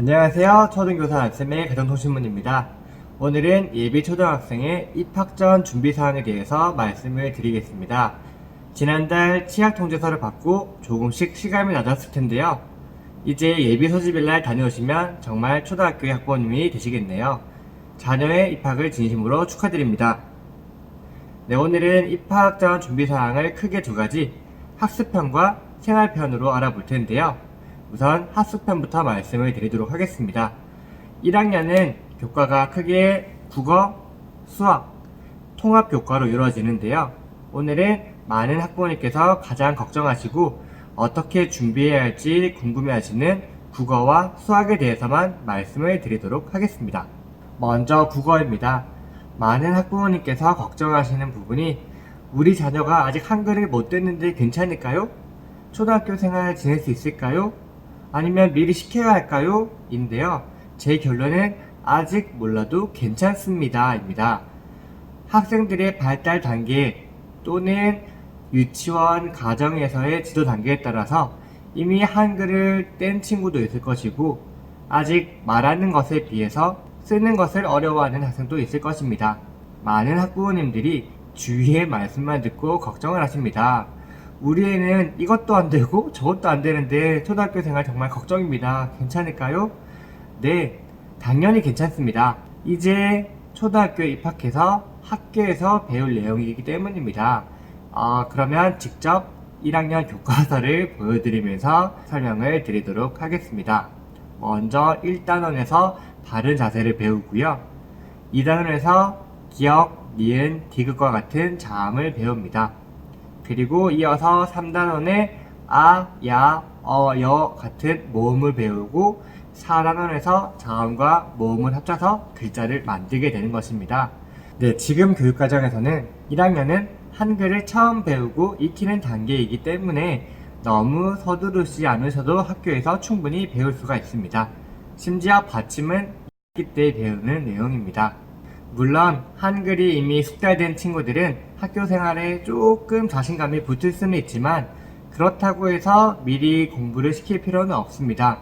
안녕하세요. 초등교사 안쌤의 가정통신문입니다. 오늘은 예비 초등학생의 입학 전 준비 사항에 대해서 말씀을 드리겠습니다. 지난달 치약 통제서를 받고 조금씩 실감이 나졌을 텐데요. 이제 예비 소집일날 다녀오시면 정말 초등학교의 학부모님이 되시겠네요. 자녀의 입학을 진심으로 축하드립니다. 네, 오늘은 입학 전 준비 사항을 크게 두 가지 학습편과 생활편으로 알아볼 텐데요. 우선 학습편부터 말씀을 드리도록 하겠습니다. 1학년은 교과가 크게 국어, 수학, 통합 교과로 이루어지는데요. 오늘은 많은 학부모님께서 가장 걱정하시고 어떻게 준비해야 할지 궁금해하시는 국어와 수학에 대해서만 말씀을 드리도록 하겠습니다. 먼저 국어입니다. 많은 학부모님께서 걱정하시는 부분이 우리 자녀가 아직 한글을 못 듣는데 괜찮을까요? 초등학교 생활 지낼 수 있을까요? 아니면 미리 시켜야 할까요? 인데요. 제 결론은 아직 몰라도 괜찮습니다. 입니다. 학생들의 발달 단계 또는 유치원, 가정에서의 지도 단계에 따라서 이미 한글을 뗀 친구도 있을 것이고 아직 말하는 것에 비해서 쓰는 것을 어려워하는 학생도 있을 것입니다. 많은 학부모님들이 주위의 말씀만 듣고 걱정을 하십니다. 우리 애는 이것도 안 되고 저것도 안 되는데 초등학교 생활 정말 걱정입니다. 괜찮을까요? 네, 당연히 괜찮습니다. 이제 초등학교에 입학해서 학교에서 배울 내용이기 때문입니다. 어, 그러면 직접 1학년 교과서를 보여드리면서 설명을 드리도록 하겠습니다. 먼저 1단원에서 바른 자세를 배우고요. 2단원에서 기억, 니은, 디귿과 같은 자음을 배웁니다. 그리고 이어서 3단원에 아, 야, 어, 여 같은 모음을 배우고 4단원에서 자음과 모음을 합쳐서 글자를 만들게 되는 것입니다. 네, 지금 교육 과정에서는 1학년은 한글을 처음 배우고 익히는 단계이기 때문에 너무 서두르지 않으셔도 학교에서 충분히 배울 수가 있습니다. 심지어 받침은 학기 때 배우는 내용입니다. 물론 한글이 이미 숙달된 친구들은 학교 생활에 조금 자신감이 붙을 수는 있지만 그렇다고 해서 미리 공부를 시킬 필요는 없습니다.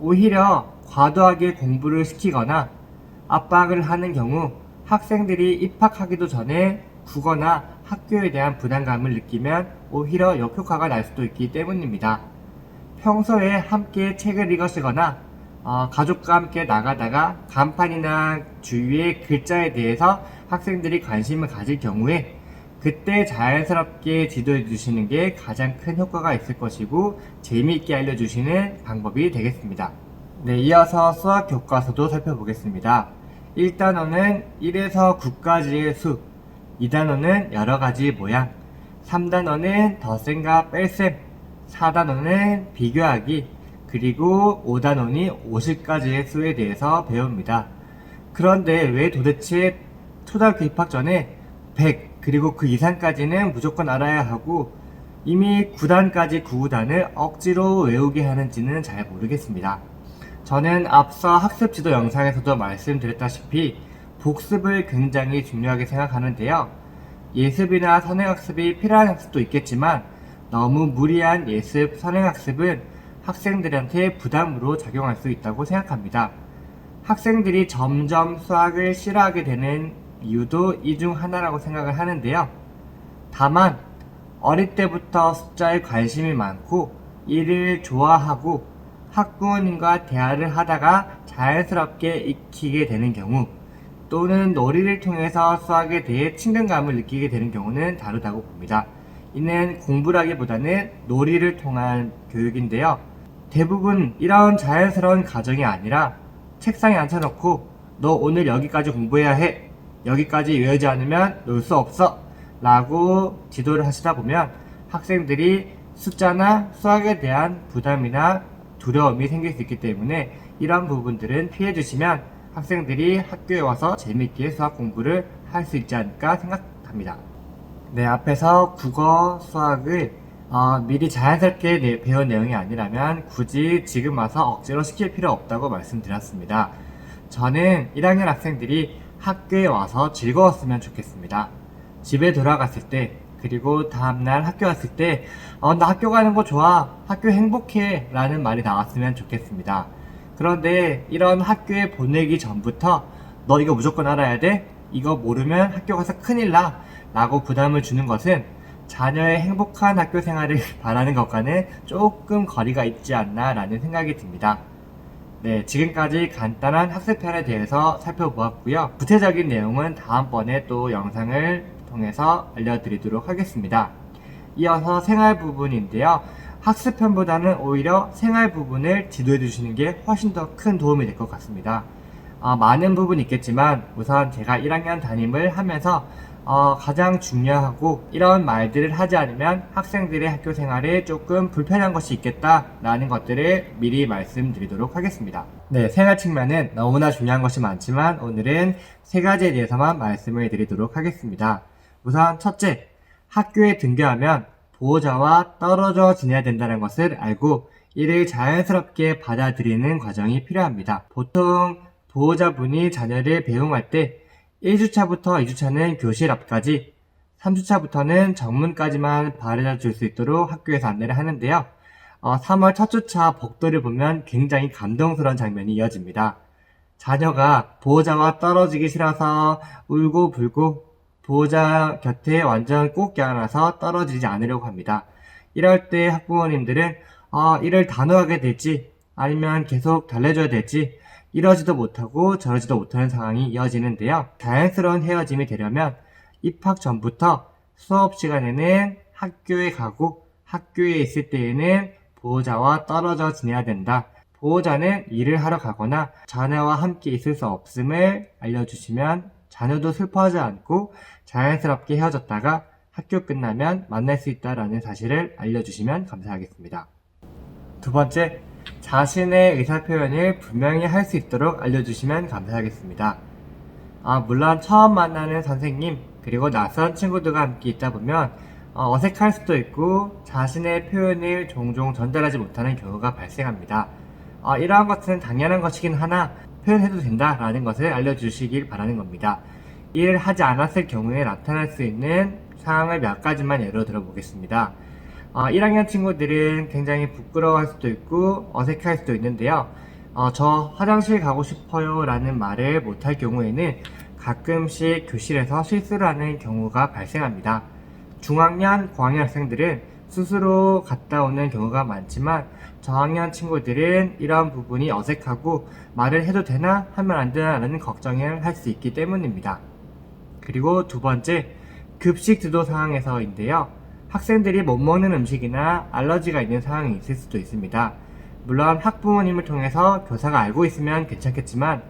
오히려 과도하게 공부를 시키거나 압박을 하는 경우 학생들이 입학하기도 전에 국어나 학교에 대한 부담감을 느끼면 오히려 역효과가 날 수도 있기 때문입니다. 평소에 함께 책을 읽으시거나 어, 가족과 함께 나가다가 간판이나 주위의 글자에 대해서 학생들이 관심을 가질 경우에 그때 자연스럽게 지도해 주시는 게 가장 큰 효과가 있을 것이고 재미있게 알려주시는 방법이 되겠습니다. 네, 이어서 수학 교과서도 살펴보겠습니다. 1단원은 1에서 9까지의 수, 2단원은 여러 가지 모양, 3단원은 덧셈과 뺄셈, 4단원은 비교하기, 그리고 5단원이 50가지의 수에 대해서 배웁니다. 그런데 왜 도대체 초등학교 입학 전에 100 그리고 그 이상까지는 무조건 알아야 하고 이미 9단까지 9단을 억지로 외우게 하는지는 잘 모르겠습니다. 저는 앞서 학습 지도 영상에서도 말씀드렸다시피 복습을 굉장히 중요하게 생각하는데요. 예습이나 선행학습이 필요한 학습도 있겠지만 너무 무리한 예습, 선행학습은 학생들한테 부담으로 작용할 수 있다고 생각합니다. 학생들이 점점 수학을 싫어하게 되는 이유도 이 중 하나라고 생각을 하는데요. 다만 어릴 때부터 숫자에 관심이 많고 이를 좋아하고 학부모님과 대화를 하다가 자연스럽게 익히게 되는 경우 또는 놀이를 통해서 수학에 대해 친근감을 느끼게 되는 경우는 다르다고 봅니다. 이는 공부라기보다는 놀이를 통한 교육인데요. 대부분 이런 자연스러운 과정이 아니라 책상에 앉혀놓고 너 오늘 여기까지 공부해야 해. 여기까지 외우지 않으면 놀 수 없어. 라고 지도를 하시다 보면 학생들이 숫자나 수학에 대한 부담이나 두려움이 생길 수 있기 때문에 이런 부분들은 피해 주시면 학생들이 학교에 와서 재밌게 수학 공부를 할 수 있지 않을까 생각합니다. 네, 앞에서 국어, 수학을 어, 미리 자연스럽게 내- 배운 내용이 아니라면 굳이 지금 와서 억지로 시킬 필요 없다고 말씀드렸습니다. 저는 1학년 학생들이 학교에 와서 즐거웠으면 좋겠습니다. 집에 돌아갔을 때, 그리고 다음날 학교 갔을 때, 어, 나 학교 가는 거 좋아. 학교 행복해. 라는 말이 나왔으면 좋겠습니다. 그런데 이런 학교에 보내기 전부터 너 이거 무조건 알아야 돼? 이거 모르면 학교 가서 큰일 나. 라고 부담을 주는 것은 자녀의 행복한 학교 생활을 바라는 것과는 조금 거리가 있지 않나 라는 생각이 듭니다. 네, 지금까지 간단한 학습편에 대해서 살펴보았고요. 구체적인 내용은 다음번에 또 영상을 통해서 알려드리도록 하겠습니다. 이어서 생활 부분인데요. 학습편보다는 오히려 생활 부분을 지도해 주시는 게 훨씬 더 큰 도움이 될 것 같습니다. 어, 많은 부분이 있겠지만 우선 제가 1학년 담임을 하면서 어, 가장 중요하고 이런 말들을 하지 않으면 학생들의 학교 생활에 조금 불편한 것이 있겠다라는 것들을 미리 말씀드리도록 하겠습니다. 네, 생활 측면은 너무나 중요한 것이 많지만 오늘은 세 가지에 대해서만 말씀을 드리도록 하겠습니다. 우선 첫째, 학교에 등교하면 보호자와 떨어져 지내야 된다는 것을 알고 이를 자연스럽게 받아들이는 과정이 필요합니다. 보통 보호자분이 자녀를 배웅할 때 1주차부터 2주차는 교실 앞까지, 3주차부터는 정문까지만 바래다 줄 수 있도록 학교에서 안내를 하는데요. 어, 3월 첫 주차 복도를 보면 굉장히 감동스러운 장면이 이어집니다. 자녀가 보호자와 떨어지기 싫어서 울고 불고 보호자 곁에 완전 꼭 껴안아서 떨어지지 않으려고 합니다. 이럴 때 학부모님들은 어, 이를 단호하게 될지 아니면 계속 달래줘야 될지 이러지도 못하고 저러지도 못하는 상황이 이어지는데요. 자연스러운 헤어짐이 되려면 입학 전부터 수업 시간에는 학교에 가고 학교에 있을 때에는 보호자와 떨어져 지내야 된다. 보호자는 일을 하러 가거나 자녀와 함께 있을 수 없음을 알려주시면 자녀도 슬퍼하지 않고 자연스럽게 헤어졌다가 학교 끝나면 만날 수 있다라는 사실을 알려주시면 감사하겠습니다. 두 번째, 자신의 의사표현을 분명히 할 수 있도록 알려주시면 감사하겠습니다. 아, 물론 처음 만나는 선생님, 그리고 낯선 친구들과 함께 있다 보면 어, 어색할 수도 있고 자신의 표현을 종종 전달하지 못하는 경우가 발생합니다. 어, 이러한 것은 당연한 것이긴 하나 표현해도 된다라는 것을 알려주시길 바라는 겁니다. 이를 하지 않았을 경우에 나타날 수 있는 상황을 몇 가지만 예로 들어보겠습니다. 어, 1학년 친구들은 굉장히 부끄러워할 수도 있고 어색할 수도 있는데요. 어, 저 화장실 가고 싶어요 라는 말을 못할 경우에는 가끔씩 교실에서 실수를 하는 경우가 발생합니다. 중학년, 고학년 학생들은 스스로 갔다 오는 경우가 많지만 저학년 친구들은 이러한 부분이 어색하고 말을 해도 되나 하면 안 되나 라는 걱정을 할 수 있기 때문입니다. 그리고 두 번째, 급식 지도 상황에서인데요. 학생들이 못 먹는 음식이나 알러지가 있는 상황이 있을 수도 있습니다. 물론 학부모님을 통해서 교사가 알고 있으면 괜찮겠지만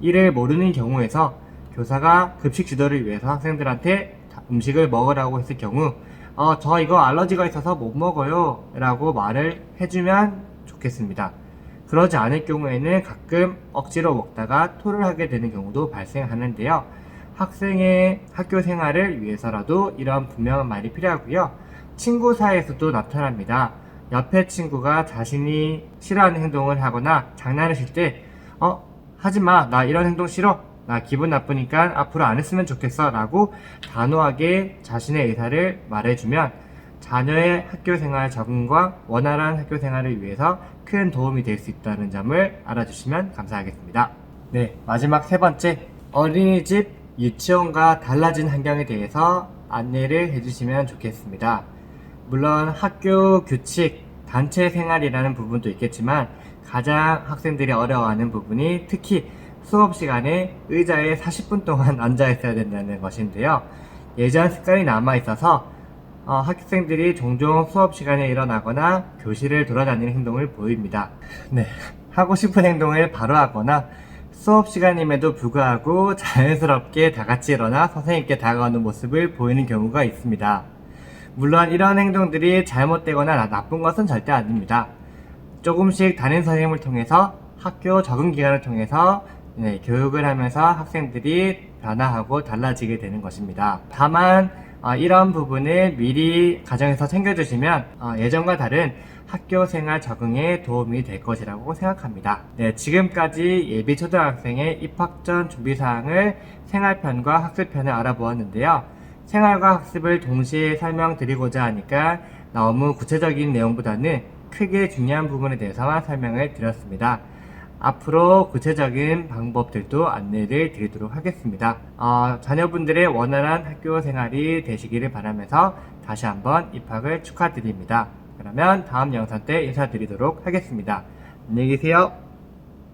이를 모르는 경우에서 교사가 급식 지도를 위해서 학생들한테 음식을 먹으라고 했을 경우 어, 저 이거 알러지가 있어서 못 먹어요 라고 말을 해주면 좋겠습니다. 그러지 않을 경우에는 가끔 억지로 먹다가 토를 하게 되는 경우도 발생하는데요. 학생의 학교 생활을 위해서라도 이런 분명한 말이 필요하고요. 친구 사이에서도 나타납니다. 옆에 친구가 자신이 싫어하는 행동을 하거나 장난을 칠 때, 어, 하지 마. 나 이런 행동 싫어. 나 기분 나쁘니까 앞으로 안 했으면 좋겠어. 라고 단호하게 자신의 의사를 말해주면 자녀의 학교 생활 적응과 원활한 학교 생활을 위해서 큰 도움이 될 수 있다는 점을 알아주시면 감사하겠습니다. 네, 마지막 세 번째. 어린이집, 유치원과 달라진 환경에 대해서 안내를 해주시면 좋겠습니다. 물론 학교 규칙, 단체 생활이라는 부분도 있겠지만 가장 학생들이 어려워하는 부분이 특히 수업 시간에 의자에 40분 동안 앉아 있어야 된다는 것인데요. 예전 습관이 남아 있어서 어, 학생들이 종종 수업 시간에 일어나거나 교실을 돌아다니는 행동을 보입니다. 네. 하고 싶은 행동을 바로 하거나 수업 시간임에도 불구하고 자연스럽게 다 같이 일어나 선생님께 다가오는 모습을 보이는 경우가 있습니다. 물론 이런 행동들이 잘못되거나 나- 나쁜 것은 절대 아닙니다. 조금씩 담임 선생님을 통해서 학교 적응 기간을 통해서 네, 교육을 하면서 학생들이 변화하고 달라지게 되는 것입니다. 다만 어, 이런 부분을 미리 가정에서 챙겨주시면 어, 예전과 다른 학교 생활 적응에 도움이 될 것이라고 생각합니다. 네, 지금까지 예비 초등학생의 입학 전 준비 사항을 생활편과 학습편을 알아보았는데요. 생활과 학습을 동시에 설명드리고자 하니까 너무 구체적인 내용보다는 크게 중요한 부분에 대해서만 설명을 드렸습니다. 앞으로 구체적인 방법들도 안내를 드리도록 하겠습니다. 어, 자녀분들의 원활한 학교 생활이 되시기를 바라면서 다시 한번 입학을 축하드립니다. 그러면 다음 영상 때 인사드리도록 하겠습니다. 안녕히 계세요.